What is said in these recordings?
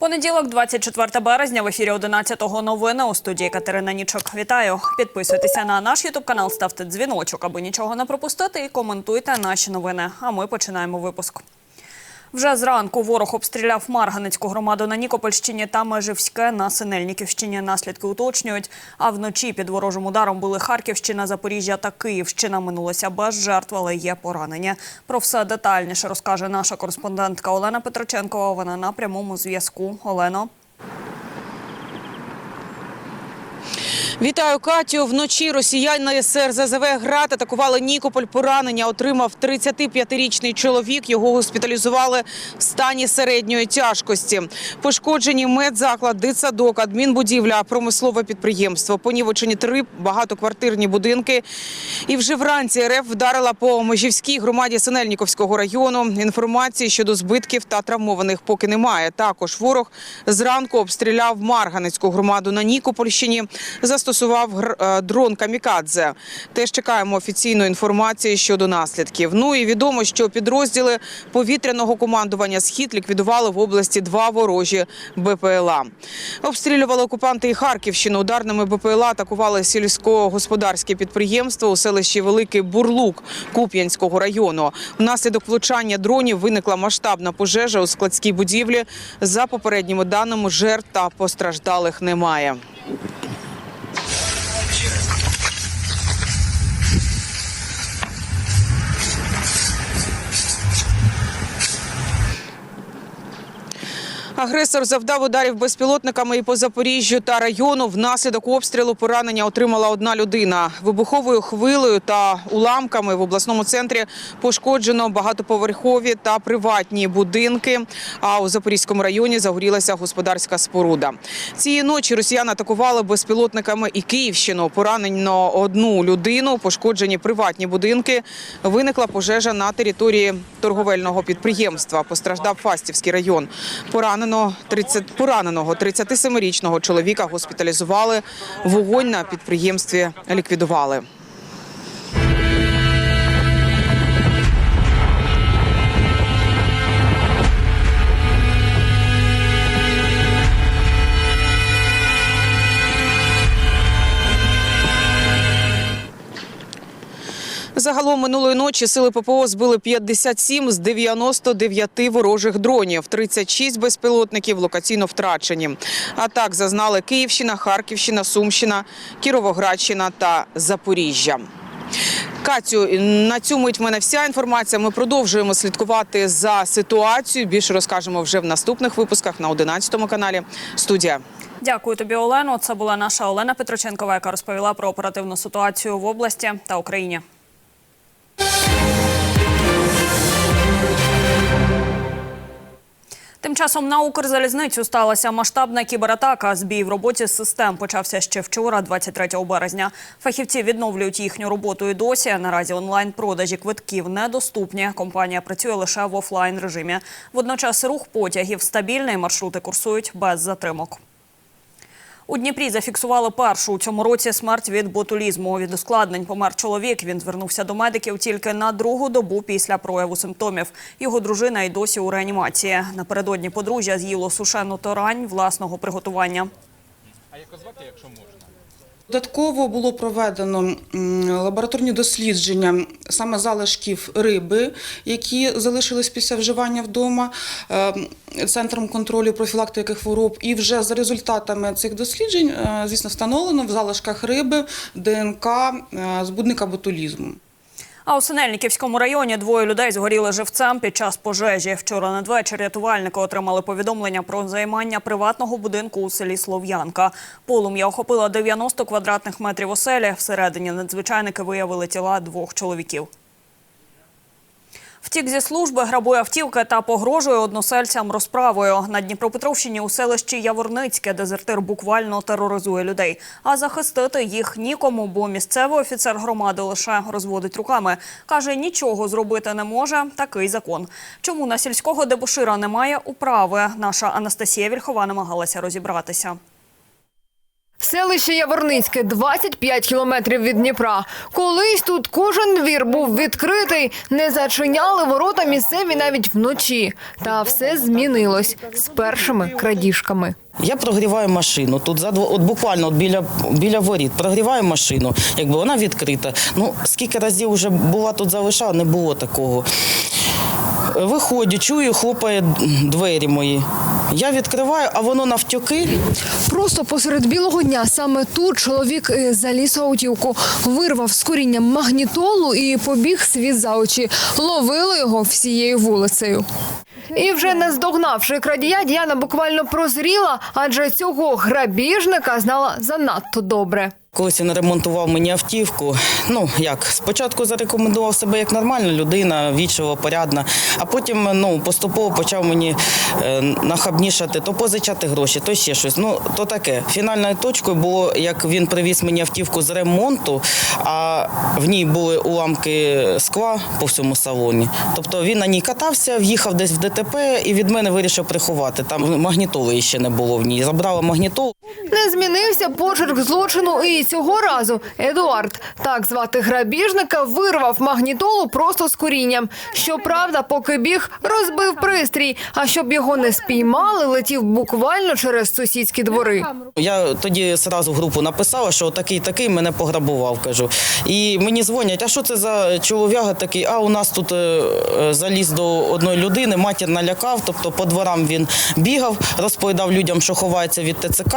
Понеділок, 24 березня, в ефірі 11-го новини у студії Катерина Нічок. Вітаю! Підписуйтеся на наш ютуб канал, ставте дзвіночок, аби нічого не пропустити, і коментуйте наші новини. А ми починаємо випуск. Вже зранку ворог обстріляв Марганецьку громаду на Нікопольщині та Межівське на Синельниківщині. Наслідки уточнюють. А вночі під ворожим ударом були Харківщина, Запоріжжя та Київщина. Минулося без жертв, але є поранення. Про все детальніше розкаже наша кореспондентка Олена Петроченкова. Вона на прямому зв'язку. Олено. Вітаю Катю. Вночі росіяни з РЗЗВ «Град» атакували Нікополь. Поранення отримав 35-річний чоловік. Його госпіталізували в стані середньої тяжкості. Пошкоджені медзаклад, дитсадок, адмінбудівля, промислове підприємство. Понівечені три багатоквартирні будинки. І вже вранці РФ вдарила по Межівській громаді Синельніковського району. Інформації щодо збитків та травмованих поки немає. Також ворог зранку обстріляв Марганецьку громаду на Нікопольщині. Застосував гр- е, дрон камікадзе. Теж чекаємо офіційної інформації щодо наслідків. Ну і відомо, що підрозділи повітряного командування Схід ліквідували в області два ворожі БПЛА. Обстрілювали окупанти і Харківщину. Ударними БПЛА атакували сільськогосподарське підприємство у селищі Великий Бурлук Куп'янського району. Внаслідок влучання дронів виникла масштабна пожежа у складській будівлі. За попередніми даними, жертв та постраждалих немає. Агресор завдав ударів безпілотниками і по Запоріжжю та району. Внаслідок обстрілу поранення отримала одна людина. Вибуховою хвилею та уламками в обласному центрі пошкоджено багатоповерхові та приватні будинки. А у Запорізькому районі загорілася господарська споруда. Цієї ночі росіяни атакували безпілотниками і Київщину. Поранено одну людину, пошкоджені приватні будинки. Виникла пожежа на території торговельного підприємства. Постраждав Фастівський район. Поранено 30, пораненого 37-річного чоловіка госпіталізували. Вогонь на підприємстві ліквідували. Загалом минулої ночі сили ППО збили 57 з 99 ворожих дронів. 36 безпілотників локаційно втрачені. Атак зазнали Київщина, Харківщина, Сумщина, Кіровоградщина та Запоріжжя. Катю, на цю мить в мене вся інформація. Ми продовжуємо слідкувати за ситуацією. Більше розкажемо вже в наступних випусках на 11 каналі. Студія. Дякую тобі, Олено. Це була наша Олена Петроченкова, яка розповіла про оперативну ситуацію в області та Україні. Тим часом на Укрзалізницю сталася масштабна кібератака. Збій в роботі систем почався ще вчора, 23 березня. Фахівці відновлюють їхню роботу і досі. Наразі онлайн-продажі квитків недоступні. Компанія працює лише в офлайн режимі. Водночас рух потягів стабільний. Маршрути курсують без затримок. У Дніпрі зафіксували першу у цьому році смерть від ботулізму. Від ускладнень помер чоловік. Він звернувся до медиків тільки на другу добу після прояву симптомів. Його дружина й досі у реанімації. Напередодні подружжя з'їло сушену торань власного приготування. Додатково було проведено лабораторні дослідження саме залишків риби, які залишились після вживання вдома е, центром контролю профілактики хвороб. І вже за результатами цих досліджень, е, звісно, встановлено в залишках риби ДНК е, збудника ботулізму. А у Синельниківському районі двоє людей згоріли живцем під час пожежі. Вчора надвечір рятувальники отримали повідомлення про займання приватного будинку у селі Слов'янка. Полум'я охопила 90 квадратних метрів оселі. Всередині надзвичайники виявили тіла двох чоловіків. Втік зі служби, грабує автівки та погрожує односельцям розправою. На Дніпропетровщині у селищі Яворницьке дезертир буквально тероризує людей. А захистити їх нікому, бо місцевий офіцер громади лише розводить руками. Каже, нічого зробити не може. Такий закон. Чому на сільського дебошира немає управи? Наша Анастасія Вільхова намагалася розібратися. Селище Яворницьке 25 кілометрів від Дніпра. Колись тут кожен двір був відкритий, не зачиняли ворота місцеві навіть вночі. Та все змінилось з першими крадіжками. Я прогріваю машину. Тут за от буквально от біля, біля воріт прогріваю машину, якби вона відкрита. Ну скільки разів вже була тут залишала, не було такого. Виходжу, чую, хлопає двері мої. Я відкриваю, а воно навтюки. Просто посеред білого дня саме тут чоловік е, заліз в аутівку, вирвав з коріння магнітолу і побіг світ за очі. Ловили його всією вулицею. І вже не здогнавши крадія, Діана буквально прозріла, адже цього грабіжника знала занадто добре. Колись він ремонтував мені автівку. Ну як спочатку зарекомендував себе як нормальна людина, вічова, порядна, а потім ну поступово почав мені е, нахабнішати, то позичати гроші, то ще щось. Ну то таке. Фінальною точкою було, як він привіз мені автівку з ремонту, а в ній були уламки скла по всьому салоні. Тобто він на ній катався, в'їхав десь в ДТП і від мене вирішив приховати. Там магнітоли ще не було в ній. Забрала магнітолу. Не змінився почерк злочину і цього разу Едуард, так звати грабіжника, вирвав магнітолу просто з корінням. Щоправда, поки біг, розбив пристрій, а щоб його не спіймали, летів буквально через сусідські двори. Я тоді одразу групу написала, що такий такий мене пограбував. кажу. І мені дзвонять, а що це за чолов'яга такий? А у нас тут е, е, заліз до одної людини, матір налякав, тобто по дворам він бігав, розповідав людям, що ховається від ТЦК,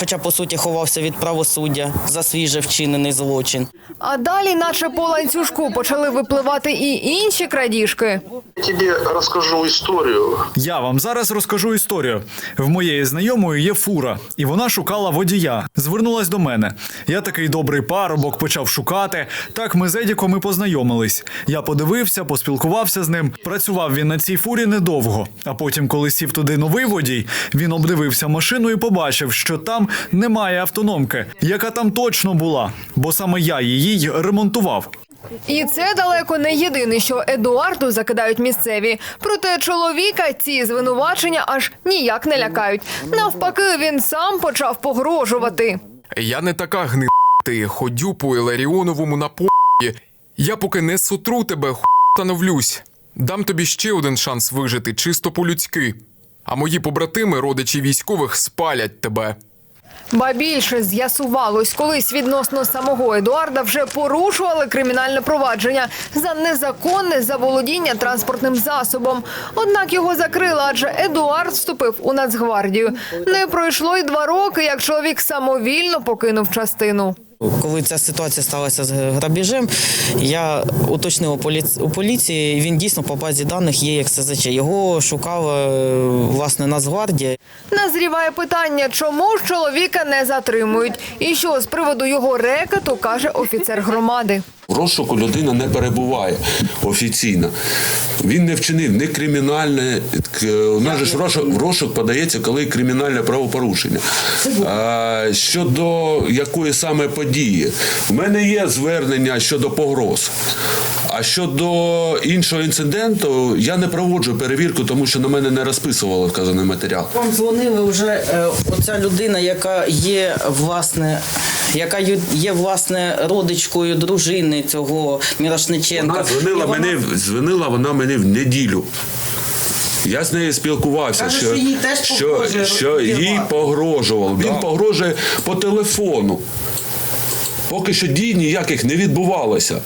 хоча по суті ховався від правосуддя за свій же вчинений злочин. А далі, наче по ланцюжку, почали випливати і інші крадіжки. Я тебе расскажу историю. Я вам зараз розкажу історію. В моєї знайомої є фура, і вона шукала водія. Звернулась до мене. Я такий добрий парубок, почав шукати. Так ми з Едіком і познайомились. Я подивився, поспілкувався з ним. Працював він на цій фурі недовго. А потім, коли сів туди новий водій, він обдивився машину і побачив, що там немає автономки, яка там точно була, бо саме я її й ремонтував. І це далеко не єдине, що Едуарду закидають місцеві. Проте чоловіка ці звинувачення аж ніяк не лякають. Навпаки, він сам почав погрожувати. Я не така гни ти ходю по Іларіоновому на по***. Я поки не сотру тебе, ху становлюсь. Дам тобі ще один шанс вижити, чисто по-людськи. А мої побратими, родичі військових, спалять тебе. Ба більше з'ясувалось, колись відносно самого Едуарда вже порушували кримінальне провадження за незаконне заволодіння транспортним засобом. Однак його закрили, адже Едуард вступив у Нацгвардію. Не пройшло й два роки, як чоловік самовільно покинув частину. Коли ця ситуація сталася з грабіжем, я уточнив у поліції. Він дійсно по базі даних є як СЗЧ. Його шукала е, власне Нацгвардія. Назріває питання, чому ж чоловіка не затримують, і що з приводу його рекету каже офіцер громади. В розшуку людина не перебуває офіційно. Він не вчинив ні кримінальне. к- У нас ж розшук, розшук подається, коли кримінальне правопорушення. А, щодо якої саме події, в мене є звернення щодо погроз. А щодо іншого інциденту, я не проводжу перевірку, тому що на мене не розписували вказаний матеріал. Вам дзвонили вже е, оця людина, яка є власне, яка є власне родичкою дружини цього Мірошниченка. Вона дзвонила вона- мене, дзвонила вона мені в неділю. Я з нею спілкувався, Каже, що, що їй теж що, погрожує що їй погрожував. Він погрожує по телефону. Поки що дій ніяких не відбувалося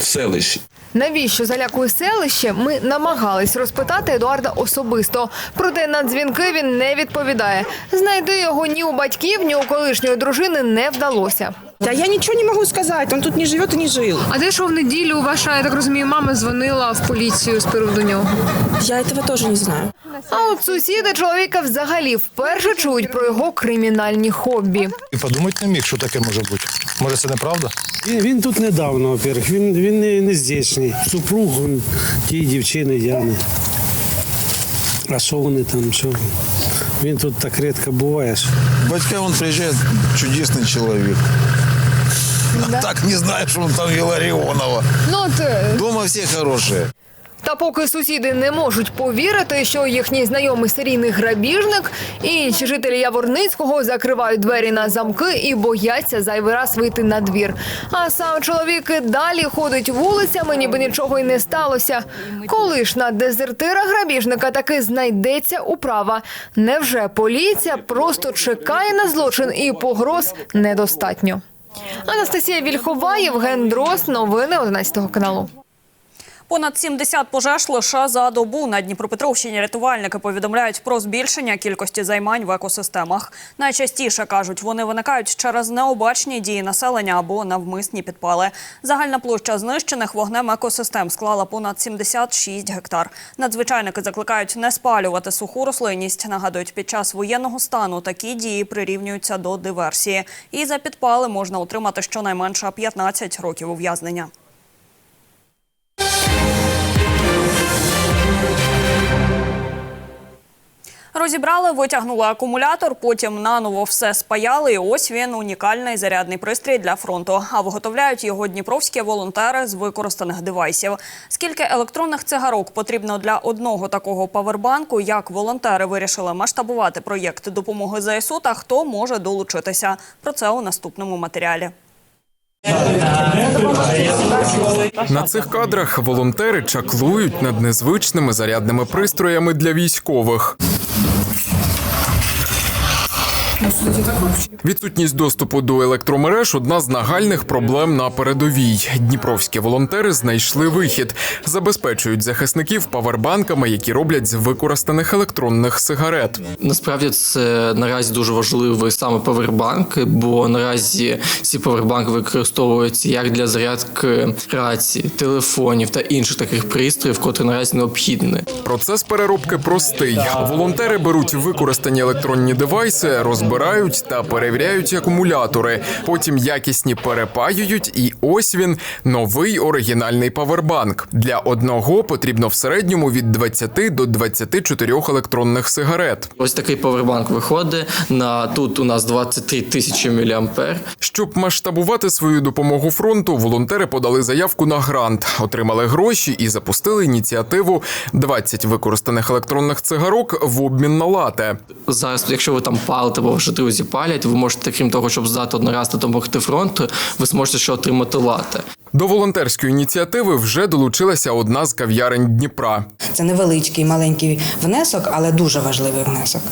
в селищі. Навіщо залякує селище? Ми намагались розпитати Едуарда особисто. Проте на дзвінки він не відповідає. Знайти його ні у батьків, ні у колишньої дружини не вдалося. Та я нічого не можу сказати. Він тут не живе і не жив. А де що в неділю ваша, я так розумію, мама дзвонила в поліцію з приводу нього? Я этого тоже не знаю. А от сусіди чоловіка взагалі вперше чують про його кримінальні хобі. І подумати не міг, що таке може бути. Може, це неправда? Він, він тут недавно, во-первых. Він, він не, не здешній. Супруг він, тієї дівчини Яни. А що вони там? Що? Він тут так рідко буває. що- Батька він приїжджає, чудесний чоловік. Так не знаю, що він там Іларіонова. Ну от е, Дома всі хороші. Та поки сусіди не можуть повірити, що їхній знайомий серійний грабіжник, інші жителі Яворницького закривають двері на замки і бояться зайвий раз вийти на двір. А сам чоловік і далі ходить вулицями, ніби нічого й не сталося. Коли ж на дезертира грабіжника таки знайдеться управа? Невже поліція просто чекає на злочин і погроз недостатньо? Анастасія Вільхова, Євген Дрозд. Новини 11 каналу. Понад 70 пожеж лише за добу на Дніпропетровщині рятувальники повідомляють про збільшення кількості займань в екосистемах. Найчастіше кажуть, вони виникають через необачні дії населення або навмисні підпали. Загальна площа знищених вогнем екосистем склала понад 76 гектар. Надзвичайники закликають не спалювати суху рослинність. Нагадують, під час воєнного стану такі дії прирівнюються до диверсії. І за підпали можна отримати щонайменше 15 років ув'язнення. Розібрали, витягнули акумулятор, потім наново все спаяли. І ось він унікальний зарядний пристрій для фронту. А виготовляють його дніпровські волонтери з використаних девайсів. Скільки електронних цигарок потрібно для одного такого павербанку? Як волонтери вирішили масштабувати проєкт допомоги ЗСУ та хто може долучитися? Про це у наступному матеріалі. На цих кадрах волонтери чаклують над незвичними зарядними пристроями для військових. Відсутність доступу до електромереж одна з нагальних проблем на передовій. Дніпровські волонтери знайшли вихід, забезпечують захисників павербанками, які роблять з використаних електронних сигарет. Насправді це наразі дуже важливий саме павербанк, бо наразі ці павербанки використовуються як для зарядки рацій, телефонів та інших таких пристроїв, котрі наразі необхідні. Процес переробки простий. Волонтери беруть використані електронні девайси, розбирають та перевіряють акумулятори. Потім якісні перепаюють, і ось він новий оригінальний павербанк. Для одного потрібно в середньому від 20 до 24 електронних сигарет. Ось такий павербанк виходить на тут. У нас 23 тисячі міліампер. Щоб масштабувати свою допомогу фронту, волонтери подали заявку на грант, отримали гроші і запустили ініціативу «20 використаних електронних цигарок в обмін на лате. Зараз, якщо ви там палите, або ваші друзі палять, ви можете, крім того, щоб здати одноразово допомогти фронту, ви зможете ще отримати лати. До волонтерської ініціативи вже долучилася одна з кав'ярень Дніпра. Це невеличкий маленький внесок, але дуже важливий внесок.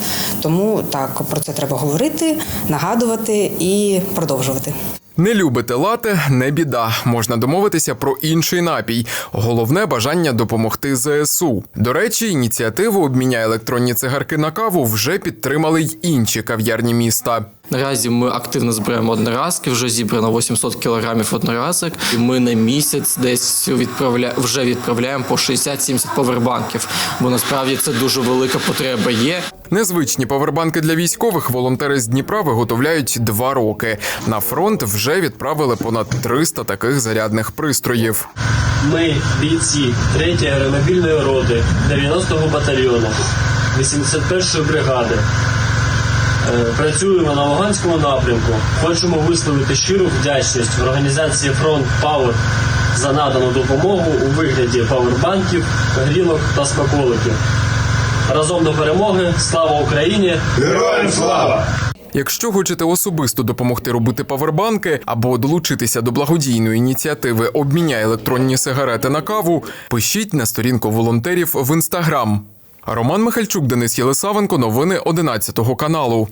Тому так про це треба говорити, нагадувати і продовжувати. Не любите лате, не біда. Можна домовитися про інший напій. Головне бажання допомогти ЗСУ. До речі, ініціативу обміняє електронні цигарки на каву вже підтримали й інші кав'ярні міста. Наразі ми активно збираємо одноразки, вже зібрано 800 кілограмів одноразок. І ми на місяць десь відправля... вже відправляємо по 60-70 повербанків, бо насправді це дуже велика потреба є. Незвичні павербанки для військових волонтери з Дніпра виготовляють два роки. На фронт вже відправили понад 300 таких зарядних пристроїв. Ми, бійці 3-ї аеромобільної роти 90-го батальйону 81-ї бригади. Е, Працюємо на Луганському напрямку. Хочемо висловити щиру вдячність в організації Фронт Пауер за надану допомогу у вигляді павербанків, грілок та смаколиків. Разом до перемоги! Слава Україні! Героям слава! Якщо хочете особисто допомогти робити павербанки або долучитися до благодійної ініціативи Обміняй електронні сигарети на каву, пишіть на сторінку волонтерів в інстаграм. Роман Михальчук, Денис Єлисавенко, новини 11 каналу.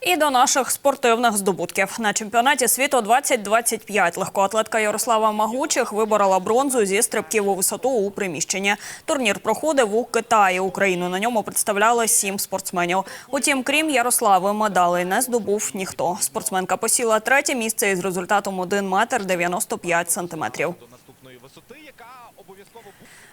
І до наших спортивних здобутків на чемпіонаті світу 2025 легкоатлетка Ярослава Магучих виборола бронзу зі стрибків у висоту у приміщенні. Турнір проходив у Китаї. Україну на ньому представляли сім спортсменів. Утім, крім Ярослави, медалей не здобув ніхто. Спортсменка посіла третє місце із результатом 1 метр 95 сантиметрів.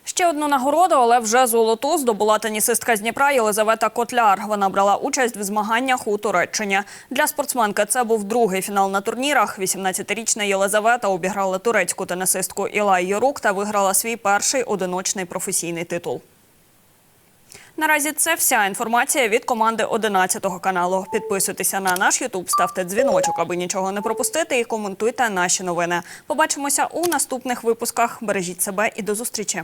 Ще одну нагороду, але вже золоту здобула тенісистка з Дніпра Єлизавета Котляр. Вона брала участь в змаганнях у Туреччині. Для спортсменки це був другий фінал на турнірах. 18-річна Єлизавета обіграла турецьку тенісистку Ілай Йорук та виграла свій перший одиночний професійний титул. Наразі це вся інформація від команди 11 каналу. Підписуйтеся на наш Ютуб, ставте дзвіночок, аби нічого не пропустити, і коментуйте наші новини. Побачимося у наступних випусках. Бережіть себе і до зустрічі.